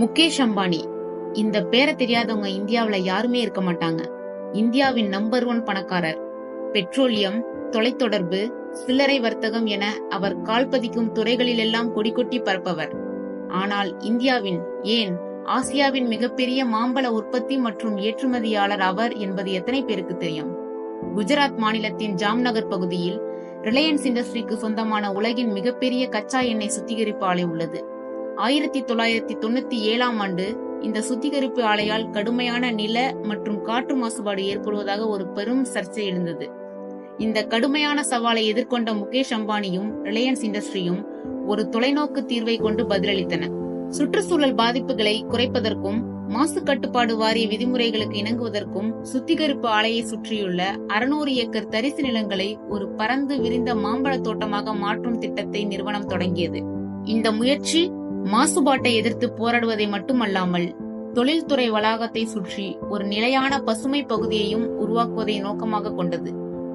முகேஷ் அம்பானி. இந்த பேரை தெரியாதவங்க இந்தியாவில யாருமே இருக்க மாட்டாங்க. இந்தியாவின் நம்பர் ஒன் பணக்காரர். பெட்ரோலியம் தொலைத்தொடர்பு சில்லறை வர்த்தகம் என அவர் கால்பதிக்கும் துறைகளிலெல்லாம் கொடிகொட்டி பரப்பவர். ஆனால் இந்தியாவின் ஏன் ஆசியாவின் மிகப்பெரிய மாம்பழ உற்பத்தி மற்றும் ஏற்றுமதியாளர் அவர் என்பது எத்தனை பேருக்கு தெரியும்? குஜராத் மாநிலத்தின் ஜாம்நகர் பகுதியில் ரிலையன்ஸ் இண்டஸ்ட்ரிக்கு சொந்தமான உலகின் மிகப்பெரிய கச்சா எண்ணெய் சுத்திகரிப்பு ஆலை உள்ளது. ஆயிரத்தி தொள்ளாயிரத்தி தொண்ணூத்தி ஏழாம் ஆண்டு இந்த சுத்திகரிப்பு ஆலையால் கடுமையான நில மற்றும் காற்று மாசுபாடு ஏற்படுவதாக ஒரு பெரும் சர்ச்சை எழுந்தது. இந்த கடுமையான சவாலை எதிர்கொண்ட முகேஷ் அம்பானியும் ரிலையன்ஸ் இண்டஸ்ட்ரியும் ஒரு தொலைநோக்கு தீர்வை கொண்டு பதிலளித்தன. சுற்றுச்சூழல் பாதிப்புகளை குறைப்பதற்கும் மாசு கட்டுப்பாடு வாரிய விதிமுறைகளுக்கு இணங்குவதற்கும் சுத்திகரிப்பு ஆலையை சுற்றியுள்ள அறுநூறு ஏக்கர் தரிசு நிலங்களை ஒரு பரந்து விரிந்த மாம்பழ தோட்டமாக மாற்றும் திட்டத்தை நிறுவனம் தொடங்கியது. இந்த முயற்சி மாசுபாட்டை எதிர்த்து போராடுவதை மட்டுமல்லாமல் தொழில்துறை வளாகத்தை சுற்றி ஒரு நிலையான பசுமை பகுதியையும் உருவாக்குவதை நோக்கமாக கொண்டது.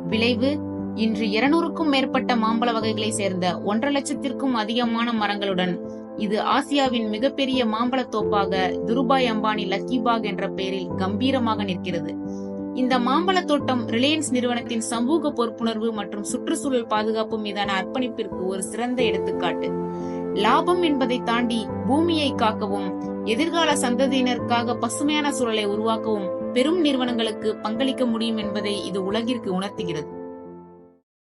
விளைவு இன்று இருநூறுக்கும் மேற்பட்ட மாம்பழ வகைகளை சேர்ந்த ஒன்றரை லட்சத்திற்கும் அதிகமான மரங்களுடன் இது ஆசியாவின் மிகப்பெரிய மாம்பழ தோப்பாக துருபாய் அம்பானி லக்கிபாக் என்ற பெயரில் கம்பீரமாக நிற்கிறது. இந்த மாம்பழ தோட்டம் ரிலையன்ஸ் நிறுவனத்தின் சமூக பொறுப்புணர்வு மற்றும் சுற்றுச்சூழல் பாதுகாப்பு மீதான அர்ப்பணிப்பிற்கு ஒரு சிறந்த எடுத்துக்காட்டு. லாபம் என்பதை தாண்டி பூமியை காக்கவும் எதிர்கால சந்ததியினருக்காக பசுமையான சூழலை உருவாக்கவும் பெரும் நிறுவனங்களுக்கு பங்களிக்க முடியும் என்பதை இது உலகிற்கு உணர்த்துகிறது.